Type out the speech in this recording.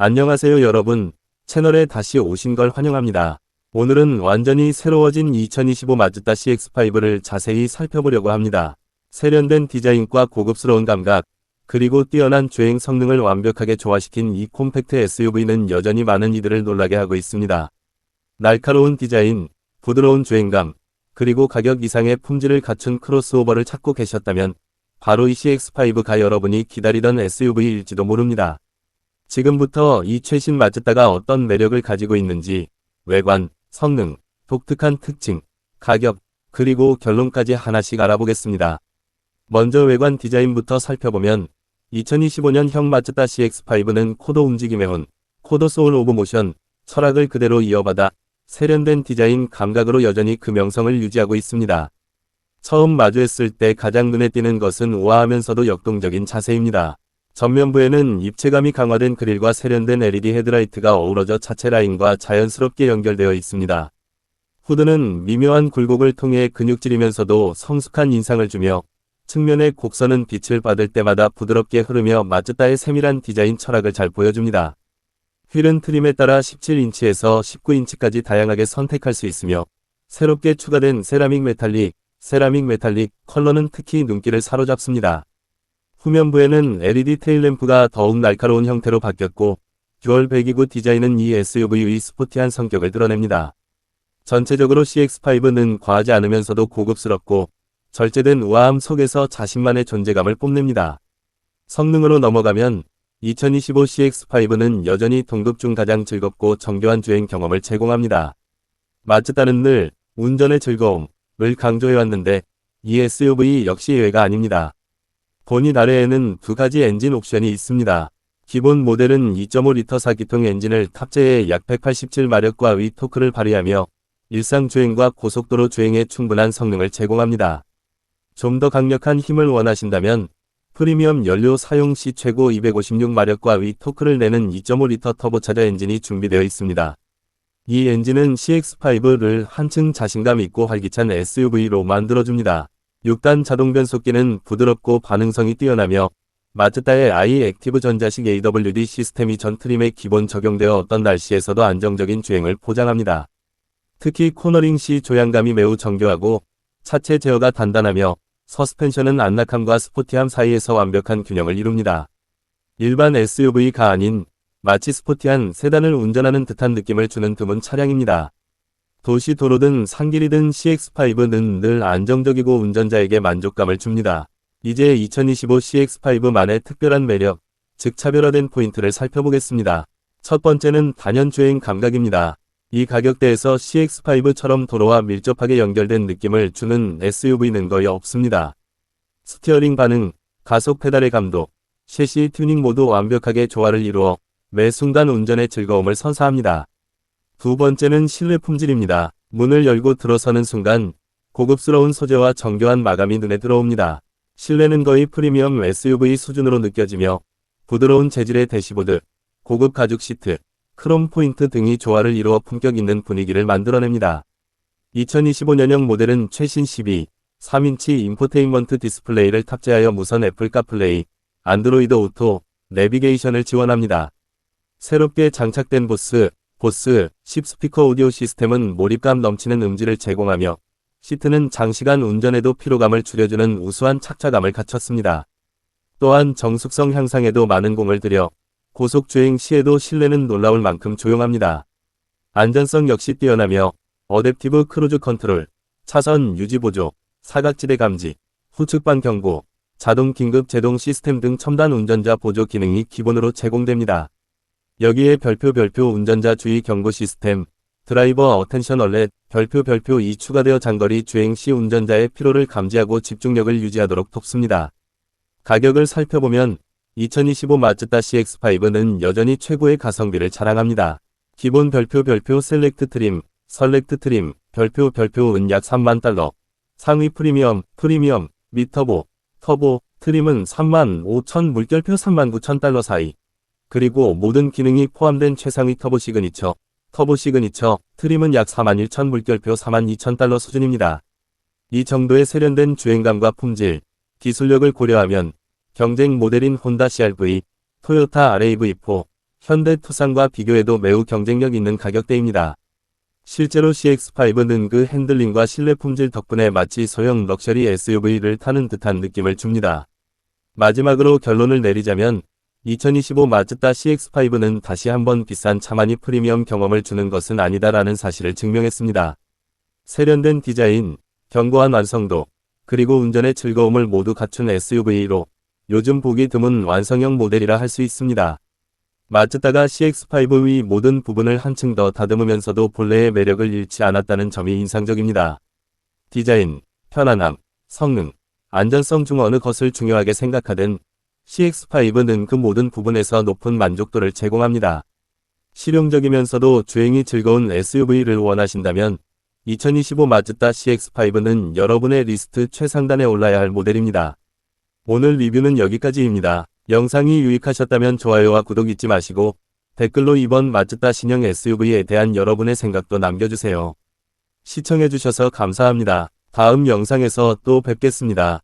안녕하세요 여러분. 채널에 다시 오신 걸 환영합니다. 오늘은 완전히 새로워진 2025 마즈다 CX5를 자세히 살펴보려고 합니다. 세련된 디자인과 고급스러운 감각, 그리고 뛰어난 주행 성능을 완벽하게 조화시킨 이 콤팩트 SUV는 여전히 많은 이들을 놀라게 하고 있습니다. 날카로운 디자인, 부드러운 주행감, 그리고 가격 이상의 품질을 갖춘 크로스오버를 찾고 계셨다면 바로 이 CX5가 여러분이 기다리던 SUV일지도 모릅니다. 지금부터 이 최신 마즈다가 어떤 매력을 가지고 있는지 외관, 성능, 독특한 특징, 가격, 그리고 결론까지 하나씩 알아보겠습니다. 먼저 외관 디자인부터 살펴보면 2025년형 마즈다 CX5는 코드 움직임의 혼, 코드 소울 오브 모션, 철학을 그대로 이어받아 세련된 디자인 감각으로 여전히 그 명성을 유지하고 있습니다. 처음 마주했을 때 가장 눈에 띄는 것은 우아하면서도 역동적인 자세입니다. 전면부에는 입체감이 강화된 그릴과 세련된 LED 헤드라이트가 어우러져 차체 라인과 자연스럽게 연결되어 있습니다. 후드는 미묘한 굴곡을 통해 근육질이면서도 성숙한 인상을 주며 측면의 곡선은 빛을 받을 때마다 부드럽게 흐르며 마즈다의 세밀한 디자인 철학을 잘 보여줍니다. 휠은 트림에 따라 17인치에서 19인치까지 다양하게 선택할 수 있으며 새롭게 추가된 세라믹 메탈릭, 세라믹 메탈릭 컬러는 특히 눈길을 사로잡습니다. 후면부에는 LED 테일램프가 더욱 날카로운 형태로 바뀌었고 듀얼 배기구 디자인은 이 SUV의 스포티한 성격을 드러냅니다. 전체적으로 CX5는 과하지 않으면서도 고급스럽고 절제된 우아함 속에서 자신만의 존재감을 뽐냅니다. 성능으로 넘어가면 2025 CX5는 여전히 동급 중 가장 즐겁고 정교한 주행 경험을 제공합니다. 마즈다는 늘 운전의 즐거움을 강조해왔는데 이 SUV 역시 예외가 아닙니다. 본인 아래에는 두 가지 엔진 옵션이 있습니다. 기본 모델은 2.5리터 4기통 엔진을 탑재해 약 187마력과 위 토크를 발휘하며 일상 주행과 고속도로 주행에 충분한 성능을 제공합니다. 좀 더 강력한 힘을 원하신다면 프리미엄 연료 사용 시 최고 256마력과 위 토크를 내는 2.5리터 터보차저 엔진이 준비되어 있습니다. 이 엔진은 CX5를 한층 자신감 있고 활기찬 SUV로 만들어줍니다. 6단 자동 변속기는 부드럽고 반응성이 뛰어나며 마즈다의 i 액티브 전자식 AWD 시스템이 전 트림에 기본 적용되어 어떤 날씨에서도 안정적인 주행을 보장합니다. 특히 코너링 시 조향감이 매우 정교하고 차체 제어가 단단하며 서스펜션은 안락함과 스포티함 사이에서 완벽한 균형을 이룹니다. 일반 SUV가 아닌 마치 스포티한 세단을 운전하는 듯한 느낌을 주는 드문 차량입니다. 도시 도로든 산길이든 CX5는 늘 안정적이고 운전자에게 만족감을 줍니다. 이제 2025 CX5만의 특별한 매력, 즉 차별화된 포인트를 살펴보겠습니다. 첫 번째는 단연 주행 감각입니다. 이 가격대에서 CX5처럼 도로와 밀접하게 연결된 느낌을 주는 SUV는 거의 없습니다. 스티어링 반응, 가속 페달의 감도, 셰시 튜닝 모두 완벽하게 조화를 이루어 매 순간 운전의 즐거움을 선사합니다. 두 번째는 실내 품질입니다. 문을 열고 들어서는 순간 고급스러운 소재와 정교한 마감이 눈에 들어옵니다. 실내는 거의 프리미엄 SUV 수준으로 느껴지며 부드러운 재질의 대시보드, 고급 가죽 시트, 크롬 포인트 등이 조화를 이루어 품격 있는 분위기를 만들어냅니다. 2025년형 모델은 최신 12, 3인치 인포테인먼트 디스플레이를 탑재하여 무선 애플 카플레이, 안드로이드 오토, 내비게이션을 지원합니다. 새롭게 장착된 보스, 보스 10 스피커 오디오 시스템은 몰입감 넘치는 음질을 제공하며 시트는 장시간 운전에도 피로감을 줄여주는 우수한 착자감을 갖췄습니다. 또한 정숙성 향상에도 많은 공을 들여 고속주행 시에도 실내는 놀라울 만큼 조용합니다. 안전성 역시 뛰어나며 어댑티브 크루즈 컨트롤, 차선 유지 보조, 사각지대 감지, 후측반 경고, 자동 긴급 제동 시스템 등 첨단 운전자 보조 기능이 기본으로 제공됩니다. 여기에 별표 별표 운전자 주의 경고 시스템, 드라이버 어텐션 얼렛, 별표 별표 2 추가되어 장거리 주행 시 운전자의 피로를 감지하고 집중력을 유지하도록 돕습니다. 가격을 살펴보면 2025 마즈다 CX5는 여전히 최고의 가성비를 자랑합니다. 기본 별표 별표 셀렉트 트림, 설렉트 트림, 별표 별표 은 약 3만 달러, 상위 프리미엄, 프리미엄, 미터보, 터보, 트림은 3만 5천 물결표 3만 9천 달러 사이. 그리고 모든 기능이 포함된 최상위 터보 시그니처, 터보 시그니처, 트림은 약 4만 1천 물결표 4만 2천 달러 수준입니다. 이 정도의 세련된 주행감과 품질, 기술력을 고려하면 경쟁 모델인 혼다 CRV, 토요타 RAV4, 현대 투싼과 비교해도 매우 경쟁력 있는 가격대입니다. 실제로 CX5는 그 핸들링과 실내 품질 덕분에 마치 소형 럭셔리 SUV를 타는 듯한 느낌을 줍니다. 마지막으로 결론을 내리자면 2025 마즈다 CX5는 다시 한번 비싼 차만이 프리미엄 경험을 주는 것은 아니다라는 사실을 증명했습니다. 세련된 디자인, 견고한 완성도, 그리고 운전의 즐거움을 모두 갖춘 SUV로 요즘 보기 드문 완성형 모델이라 할 수 있습니다. 마즈다가 CX5의 모든 부분을 한층 더 다듬으면서도 본래의 매력을 잃지 않았다는 점이 인상적입니다. 디자인, 편안함, 성능, 안전성 중 어느 것을 중요하게 생각하든 CX5는 그 모든 부분에서 높은 만족도를 제공합니다. 실용적이면서도 주행이 즐거운 SUV를 원하신다면 2025 마즈다 CX5는 여러분의 리스트 최상단에 올라야 할 모델입니다. 오늘 리뷰는 여기까지입니다. 영상이 유익하셨다면 좋아요와 구독 잊지 마시고 댓글로 이번 마즈다 신형 SUV에 대한 여러분의 생각도 남겨주세요. 시청해주셔서 감사합니다. 다음 영상에서 또 뵙겠습니다.